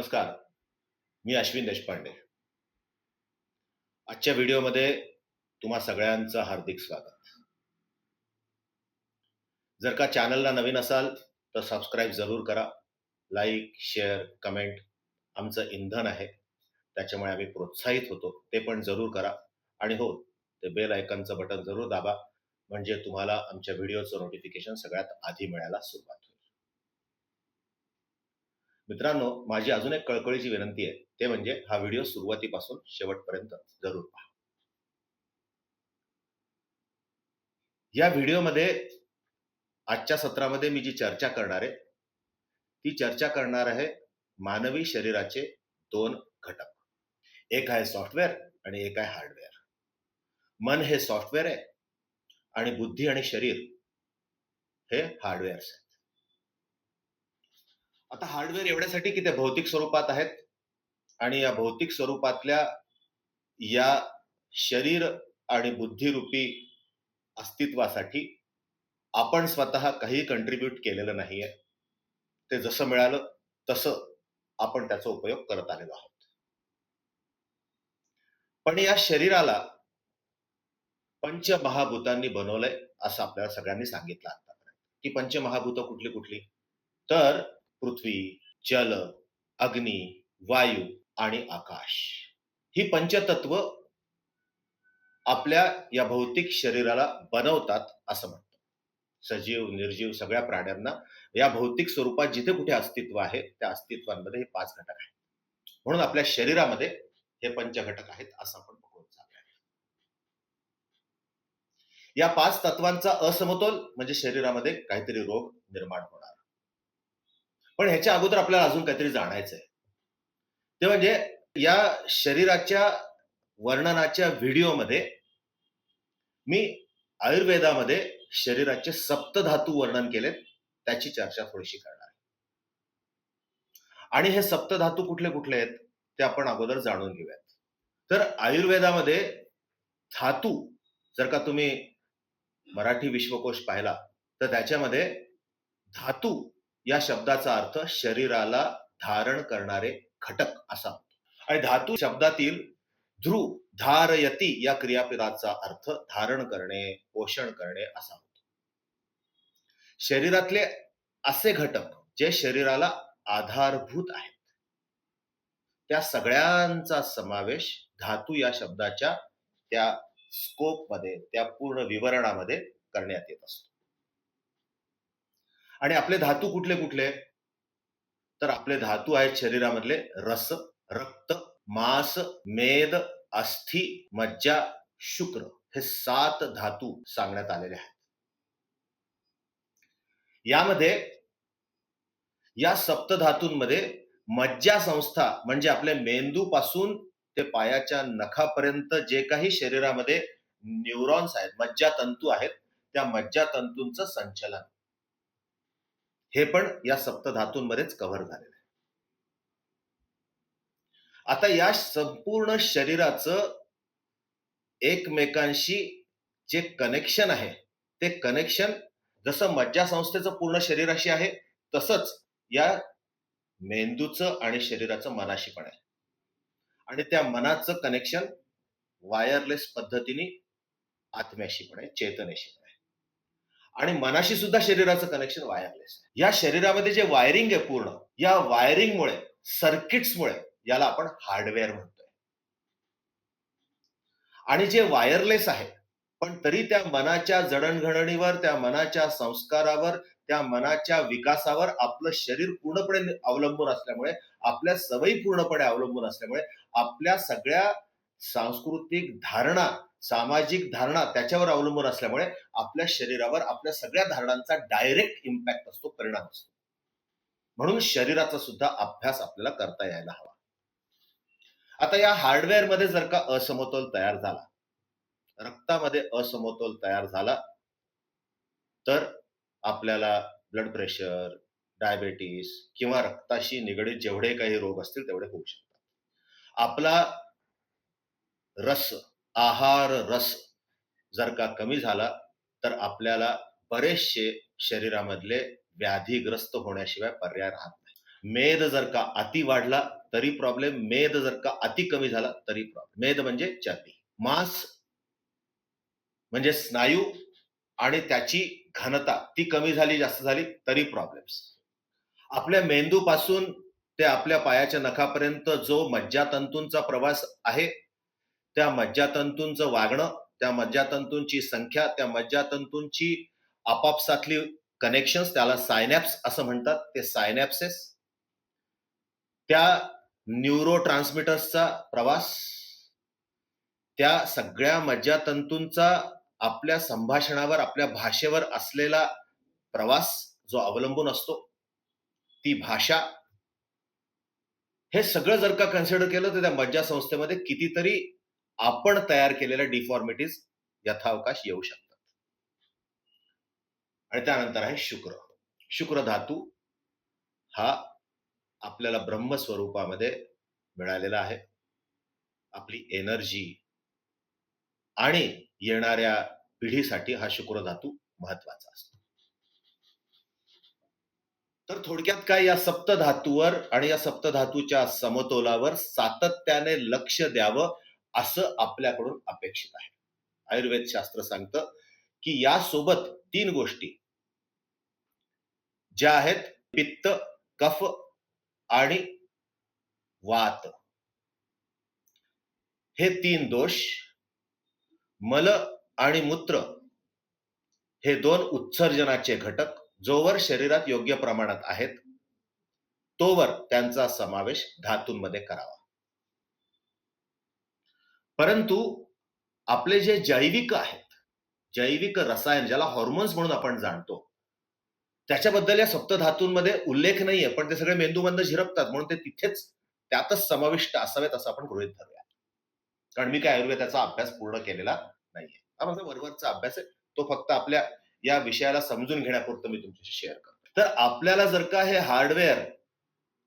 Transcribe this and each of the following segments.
नमस्कार. मी अश्विन देशपांडे. आजच्या व्हिडिओमध्ये तुम्हा सगळ्यांचं हार्दिक स्वागत. जर का चॅनलला नवीन असाल तर सबस्क्राईब जरूर करा. लाईक शेअर कमेंट आमचं इंधन आहे. त्याच्यामुळे आम्ही प्रोत्साहित होतो. ते पण जरूर करा. आणि हो ते बेल आयकनचं बटन जरूर दाबा. म्हणजे तुम्हाला आमच्या व्हिडिओचं नोटिफिकेशन सगळ्यात आधी मिळायला सुरुवात. मित्रांनो माझी अजून एक कळकळीची विनंती आहे. ते म्हणजे हा व्हिडिओ सुरुवातीपासून शेवटपर्यंत जरूर पहा. या व्हिडिओमध्ये आजच्या सत्रामध्ये मी जी चर्चा करणार आहे ती चर्चा करणार आहे मानवी शरीराचे दोन घटक. एक आहे सॉफ्टवेअर आणि एक आहे हार्डवेअर. मन हे सॉफ्टवेअर आहे आणि बुद्धी आणि शरीर हे हार्डवेअर्स आहेत आता हार्डवेअर एवढ्यासाठी की ते भौतिक स्वरूपात आहेत आणि या भौतिक स्वरूपातल्या या शरीर आणि बुद्धिरूपी अस्तित्वासाठी आपण स्वतः काही कंट्रीब्यूट केलेलं नाहीये. ते जसं मिळालं तसं आपण त्याचा उपयोग करत आलेलो आहोत. पण या शरीराला पंचमहाभूतांनी बनवलंय असं आपल्याला सगळ्यांनी सांगितलं आतापर्यंत. की पंचमहाभूत कुठली कुठली? तर पृथ्वी जल अग्नी वायू आणि आकाश. ही पंचतत्व आपल्या या भौतिक शरीराला बनवतात असं म्हणतात. सजीव निर्जीव सगळ्या प्राण्यांना या भौतिक स्वरूपात जिथे कुठे अस्तित्व आहे त्या अस्तित्वांमध्ये हे पाच घटक आहेत. म्हणून आपल्या शरीरामध्ये हे पंचघटक आहेत असं आपण बघून या पाच तत्वांचा असमतोल म्हणजे शरीरामध्ये काहीतरी रोग निर्माण होणार. पण ह्याच्या अगोदर आपल्याला अजून काहीतरी जाणायचं आहे ते म्हणजे या शरीराच्या वर्णनाच्या व्हिडिओमध्ये मी आयुर्वेदामध्ये शरीराचे सप्तधातू वर्णन केलेत त्याची चर्चा थोडीशी करणार आहे. आणि हे सप्तधातू कुठले कुठले आहेत ते आपण अगोदर जाणून घेऊयात. तर आयुर्वेदामध्ये धातू जर का तुम्ही मराठी विश्वकोश पाहिला तर त्याच्यामध्ये धातू या शब्दाचा अर्थ शरीराला धारण करणारे घटक असा आणि धातू शब्दातील ध्रुव धारयती या क्रियापदाचा अर्थ धारण करणे पोषण करणे असा होतो. शरीरातले असे घटक जे शरीराला आधारभूत आहेत त्या सगळ्यांचा समावेश धातू या शब्दाच्या त्या स्कोपमध्ये त्या पूर्ण विवरणामध्ये करण्यात येत असतो. आणि आपले धातू कुठले कुठले? तर आपले धातू आहेत शरीरामधले रस रक्त मांस मेद अस्थि मज्जा शुक्र. हे सात धातू सांगण्यात आलेले आहेत. यामध्ये या सप्त धातूंमध्ये मज्जा संस्था म्हणजे आपल्या मेंदू पासून ते पायाच्या नखापर्यंत जे काही शरीरामध्ये न्यूरॉन्स आहेत मज्जा तंतू आहेत त्या मज्जा तंतूंचं संचलन. हे पण या सप्तधातूंमध्येच कव्हर झालेलं आहे. आता या संपूर्ण शरीराचं एकमेकांशी जे कनेक्शन आहे ते कनेक्शन जसं मज्जा संस्थेचं पूर्ण शरीराशी आहे तसंच या मेंदूचं आणि शरीराचं मनाशी पण आहे. आणि त्या मनाचं कनेक्शन वायरलेस पद्धतीने आत्म्याशी पण आहे चेतनेशी पण आणि मनाशी सुद्धा शरीराचं कनेक्शन वायरलेस या शरीरामध्ये जे वायरिंग आहे पूर्ण या वायरिंगमुळे सर्किट्समुळे याला आपण हार्डवेअर म्हणतोय. आणि जे वायरलेस आहे पण तरी त्या मनाच्या जडणघडणीवर त्या मनाच्या संस्कारावर त्या मनाच्या विकासावर आपलं शरीर पूर्णपणे अवलंबून असल्यामुळे आपल्या सवयी पूर्णपणे अवलंबून असल्यामुळे आपल्या सगळ्या सांस्कृतिक धारणा सामाजिक धारणा त्याच्यावर अवलंबून असल्यामुळे आपल्या शरीरावर आपल्या सगळ्या धारणांचा डायरेक्ट इम्पॅक्ट असतो परिणाम असतो. म्हणून शरीराचा सुद्धा अभ्यास आपल्याला करता यायला हवा. आता या हार्डवेअरमध्ये जर का असमतोल तयार झाला रक्तामध्ये असमतोल तयार झाला तर आपल्याला ब्लड प्रेशर डायबेटीस किंवा रक्ताशी निगडीत जेवढे काही रोग असतील तेवढे होऊ शकतात. आपला रस आहार रस जर का कमी झाला तर आपल्याला बरेचसे शरीरामधले व्याधीग्रस्त होण्याशिवाय पर्याय राहत नाही. मेद जर का अति वाढला तरी प्रॉब्लेम मेद जर का अति कमी झाला तरी प्रॉब्लेम मेद म्हणजे चरबी. मांस म्हणजे स्नायू आणि त्याची घनता ती कमी झाली जास्त झाली तरी प्रॉब्लेम्स आपल्या मेंदूपासून ते आपल्या पायाच्या नखापर्यंत जो मज्जातंतूंचा प्रवास आहे त्या मज्जातंतूंचं वागणं त्या मज्जातंतूंची संख्या त्या मज्जातंतूंची आपापसातली कनेक्शन्स त्याला सायनॅप्स असं म्हणतात ते सायनॅप्सेस त्या न्यूरो ट्रान्समिटर्सचा प्रवास त्या सगळ्या मज्जातंतूंचा आपल्या संभाषणावर आपल्या भाषेवर असलेला प्रवास जो अवलंबून असतो ती भाषा. हे सगळं जर का कन्सिडर केलं तर त्या मज्जा संस्थेमध्ये कितीतरी आपण तयार केलेल्या डिफॉर्मिटीज यथावकाश येऊ शकतात. आणि त्यानंतर आहे शुक्र. शुक्र धातू हा आपल्याला ब्रह्मस्वरूपामध्ये मिळालेला आहे. आपली एनर्जी आणि येणाऱ्या पिढीसाठी हा शुक्र धातू महत्त्वाचा असतो. तर थोडक्यात काय या सप्तधातूवर आणि या सप्तधातूच्या समतोलावर सातत्याने लक्ष द्यावं असं आपल्याकडून अपेक्षित आहे. आयुर्वेद शास्त्र सांगतं की यासोबत तीन गोष्टी. ज्या आहेत पित्त कफ आणि वात. हे तीन दोष मल आणि मूत्र हे दोन उत्सर्जनाचे घटक जोवर शरीरात योग्य प्रमाणात आहेत तोवर त्यांचा समावेश धातूंमध्ये करावा. परंतु आपले जे जैविक आहेत जैविक रसायन ज्याला हॉर्मोन्स म्हणून आपण जाणतो त्याच्याबद्दल या सप्तधातूंमध्ये उल्लेख नाहीये पण ते सगळे मेंदूमधनं झिरपतात म्हणून ते तिथेच त्यातच समाविष्ट असावेत असं आपण गृहित धरूया. कारण मी काय आयुर्वेदाचा अभ्यास पूर्ण केलेला नाहीये. हा माझा वरवरचा अभ्यास आहे तो फक्त आपल्या या विषयाला समजून घेण्यापुरतं मी तुमच्याशी शेअर करतो तर आपल्याला जर का हे हार्डवेअर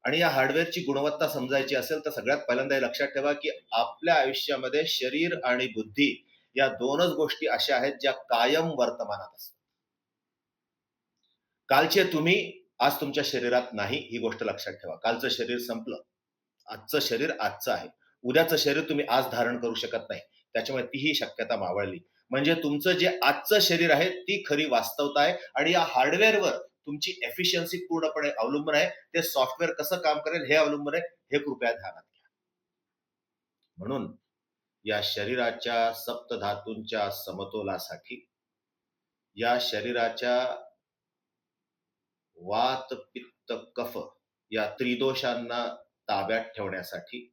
आणि या हार्डवेअरची गुणवत्ता समजायची असेल तर सगळ्यात पहिल्यांदा हे लक्षात ठेवा की आपल्या आयुष्यामध्ये शरीर आणि बुद्धी या दोनच गोष्टी अशा आहेत ज्या कायम वर्तमानात असतात. कालचे तुम्ही आज तुमच्या शरीरात नाही ही गोष्ट लक्षात ठेवा. कालचं शरीर संपलं. आजचं शरीर आजचं आहे. उद्याचं शरीर तुम्ही आज धारण करू शकत नाही. त्याच्यामुळे तीही शक्यता मावळली. म्हणजे तुमचं जे आजचं शरीर आहे ती खरी वास्तवता आहे. आणि या हार्डवेअरवर तुमची एफिशियन्सी पूर्णपणे अवलंबून आहे. ते सॉफ्टवेअर कसं काम करेल हे अवलंबून आहे. हे कृपया ध्यानात घ्या. म्हणून या शरीराच्या सप्तधातूंच्या समतोलासाठी या शरीराच्या वात पित्त कफ या त्रिदोषांना ताब्यात ठेवण्यासाठी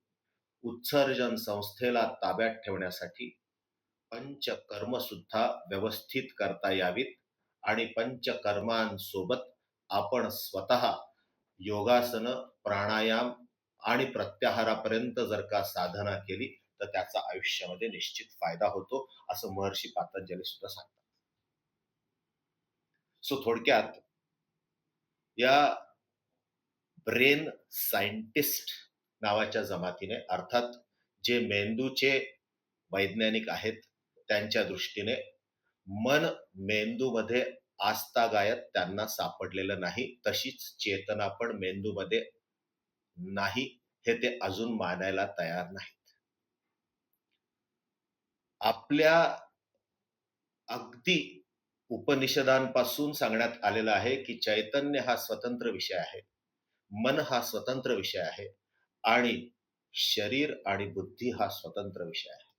उत्सर्जन संस्थेला ताब्यात ठेवण्यासाठी पंचकर्म सुद्धा व्यवस्थित करता यावीत. आणि पंचकर्मांसोबत आपण स्वतः योगासन प्राणायाम आणि प्रत्याहारापर्यंत जर का साधना केली तर त्याचा आयुष्यामध्ये निश्चित फायदा होतो असं महर्षी पातंजली सुद्धा सांगतात. सो थोडक्यात या ब्रेन सायंटिस्ट नावाच्या जमातीने अर्थात जे मेंदूचे वैज्ञानिक आहेत त्यांच्या दृष्टीने मन मेंदूमध्ये आस्थागायत त्यांना सापडलेलं नाही तशीच चेतना पण मेंदूमध्ये नाही हे ते अजून मानायला तयार नाहीत. आपल्या अगदी उपनिषदांपासून सांगण्यात आलेलं आहे की चैतन्य हा स्वतंत्र विषय आहे मन हा स्वतंत्र विषय आहे आणि शरीर आणि बुद्धी हा स्वतंत्र विषय आहे.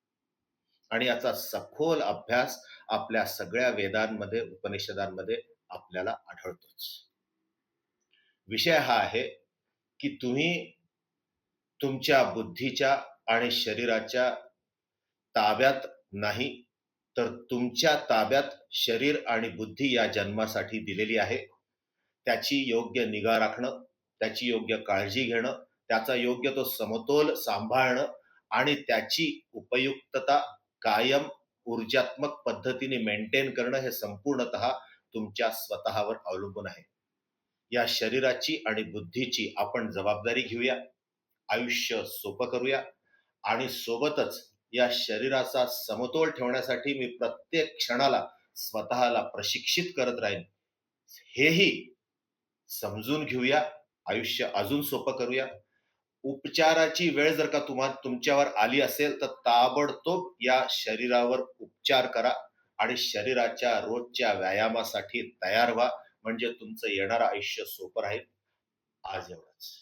आणि याचा सखोल अभ्यास आपल्या सगळ्या वेदांमध्ये उपनिषदांमध्ये आपल्याला आढळतोच. विषय हा आहे की तुम्ही तुमच्या बुद्धीच्या आणि शरीराच्या ताब्यात नाही तर तुमच्या ताब्यात शरीर आणि बुद्धी या जन्मासाठी दिलेली आहे. त्याची योग्य निगा राखणं त्याची योग्य काळजी घेणं त्याचा योग्य तो समतोल सांभाळणं आणि त्याची उपयुक्तता कायम ऊर्जात्मक पद्धतीने मेंटेन करणं हे संपूर्णत तुमच्या स्वतःवर अवलंबून आहे. या शरीराची आणि बुद्धीची आपण जबाबदारी घेऊया आयुष्य सोपं करूया आणि सोबतच या शरीराचा समतोल ठेवण्यासाठी मी प्रत्येक क्षणाला स्वतःला प्रशिक्षित करत राहीन. हेही समजून घेऊया आयुष्य अजून सोपं करूया उपचाराची वेळ जर का तुम्हाला तुमच्यावर आली असेल तर ताबडतोब या शरीरावर उपचार करा आणि शरीराच्या रोजच्या व्यायामासाठी तयार व्हा. म्हणजे तुमचं येणारं आयुष्य सोपं राहील. आज एवढंच.